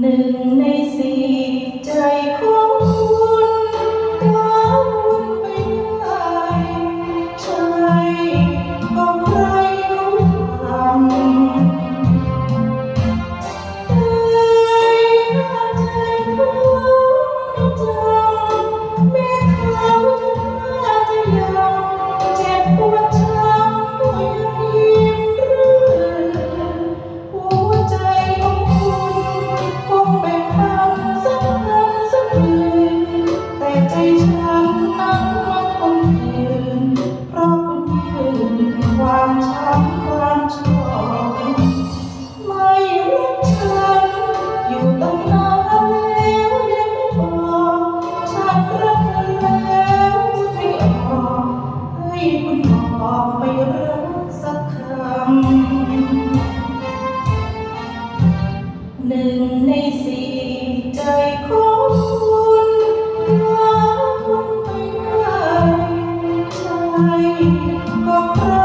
หนึ่งในสี่ใจของำหนึ่งในสี่ใจของคุณหาคุณไม่ได้ใจก็คร